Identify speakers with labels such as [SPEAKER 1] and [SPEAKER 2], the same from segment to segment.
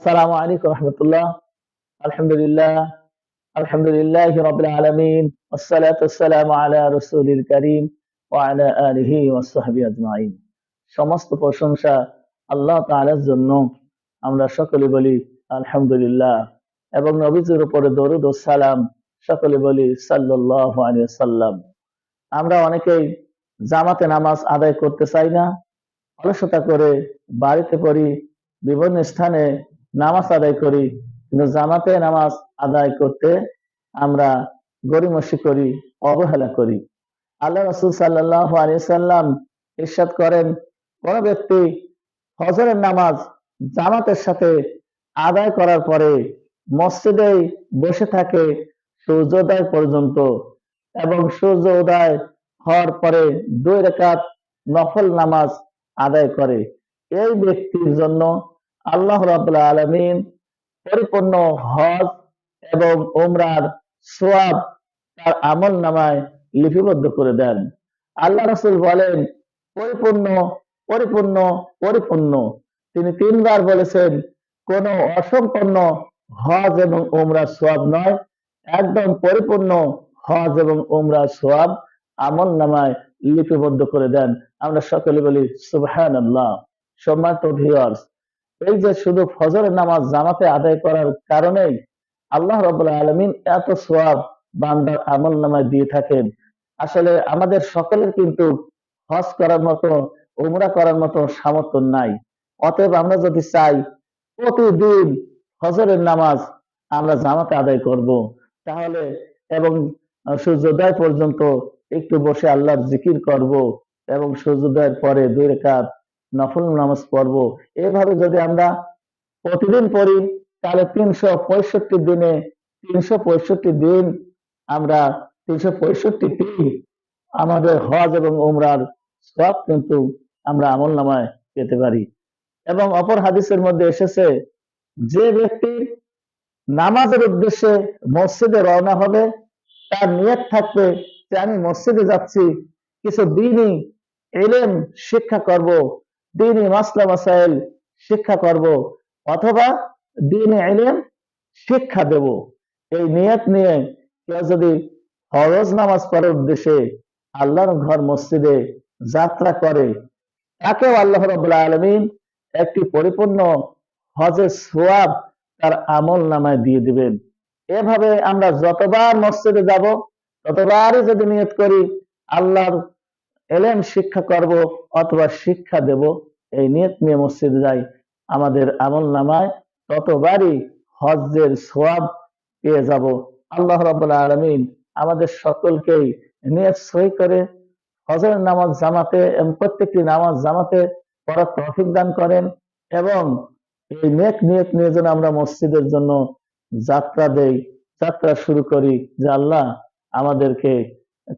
[SPEAKER 1] السلام عليكم ورحمة الله الحمد لله الحمد لله رب العالمين والصلاة والسلام على رسول الكريم وعلى آله وصحبه أجمعين সমস্ত প্রশংসা আল্লাহ তাআলার জন্য আমরা সকলে বলি আলহামদুলিল্লাহ এবং নবীজির উপরে দরুদ ও সালাম সকলে বলি সাল্লাল্লাহু আলাইহি ওয়াসাল্লাম আমরা অনেকেই জামাতে নামাজ আদায় করতে চাই না অলসতা করে বাড়িতে পড়ি বিভিন্ন স্থানে নামাজ আদায় করি, কিন্তু জামাতে নামাজ আদায় করতে আমরা গরিমসি করি, অবহেলা করি। আল্লাহ রসুল সাল্লাহ আলিয়াল্লাম ইরশাদ করেন, কোন ব্যক্তি হজরের নামাজ জামাতের সাথে আদায় করার পরে মসজিদে বসে থাকে সূর্যোদয় পর্যন্ত এবং সূর্য উদয় হওয়ার পরে দুই রেখাত নফল নামাজ আদায় করে। এই ব্যক্তির জন্য আল্লাহ রাবুল্লাহ আলমিন পরিপূর্ণ হজ এবং ওমরার সোয়াব তার আমল নামায় লিপিবদ্ধ করে দেন। আল্লাহ রসুল বলেন, পরিপূর্ণ পরিপূর্ণ পরিপূর্ণ। তিনি তিনবার বলেছেন, কোন অসম্পন্ন হজ এবং ওমরার সোয়াব নয়, একদম পরিপূর্ণ হজ এবং ওমরার সোয়াব আমল নামায় লিপিবদ্ধ করে দেন। আমরা সকলে বলি সুবহান আল্লাহ সম্মানিত ভিউয়ার্স এই যে শুধু ফজরের নামাজ জামাতে আদায় করার কারণেই আল্লাহ রবাহ আলমিন এত সোয়াব বান্দার আমল নামায় দিয়ে থাকেন। আসলে আমাদের সকলের কিন্তু হজ করার মতো, উমরা করার মতো সামর্থ্য নাই। অতএব আমরা যদি চাই প্রতিদিন হজরের নামাজ আমরা জামাতে আদায় করব, তাহলে এবং সূর্যোদয় পর্যন্ত একটু বসে আল্লাহর জিকির করব এবং সূর্যোদয়ের পরে দুই রেখাত নফল নামাজ পড়ব। এভাবে যদি আমরা প্রতিদিন পড়ি, তাহলে তিনশো পঁয়ষট্টি দিনে, তিনশো পঁয়ষট্টি দিন আমরা তিনশো পঁয়ষট্টি দিন আমাদের হজ এবং উমরার সব কিন্তু আমরা আমল নামায় পেতে পারি। এবং অপর হাদিসের মধ্যে এসেছে, যে ব্যক্তি নামাজের উদ্দেশ্যে মসজিদে রওনা হবে, তার নিয়ত থাকবে যে আমি মসজিদে যাচ্ছি, কিছু দিনই এলেম শিক্ষা করব দিনই মাসলা মাসাইল শিক্ষা করব অথবা দিন এলেম শিক্ষা দেব। এই নিয়ত নিয়ে কেউ যদি ফরজ নামাজ পড়ার উদ্দেশ্যে আল্লাহর ঘর মসজিদে যাত্রা করে, তাকেও আল্লাহ রবুল্লাহ আলমিন একটি পরিপূর্ণ হজের সোয়াব তার আমল নামায় দিয়ে দিবেন। এভাবে আমরা যতবার মসজিদে যাব, ততবারই যদি নিয়ত করি, আল্লাহর এলেন শিক্ষা করব অথবা শিক্ষা দেব, এই নিয়ত নিয়ে মসজিদে যাই। আমাদের আমল নামায় ততবারই হজ্জের সোয়াব পেয়ে যাব। আল্লাহ রবাহ আলমিন আমাদের সকলকেই নিয়ত সই করে হজরের নামাজ জামাতে এবং প্রত্যেকটি নামাজ জামাতে পড়ার তফিক দান করেন এবং এই নেক নিয়ত নিয়ে যেন আমরা মসজিদের জন্য যাত্রা দেই, যাত্রা শুরু করি। যে আল্লাহ আমাদেরকে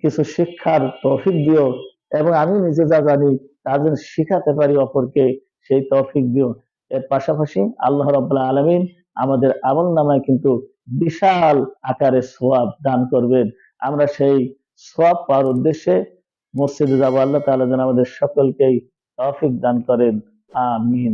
[SPEAKER 1] কিছু শিক্ষার তফিক দিও এবং আমি নিজে যা জানি তা যেন শিখাতে পারি অপরকে, সেই তফিক দিও। এর পাশাপাশি আল্লাহ রবাহ আলমিন আমাদের আমল নামায় কিন্তু বিশাল আকারে সোয়াব দান করবেন। আমরা সেই সোয়াব পাওয়ার উদ্দেশ্যে মসজিদে যাব। আল্লাহ তাআলা যেন আমাদের সকলকেই তৌফিক দান করেন। আমিন।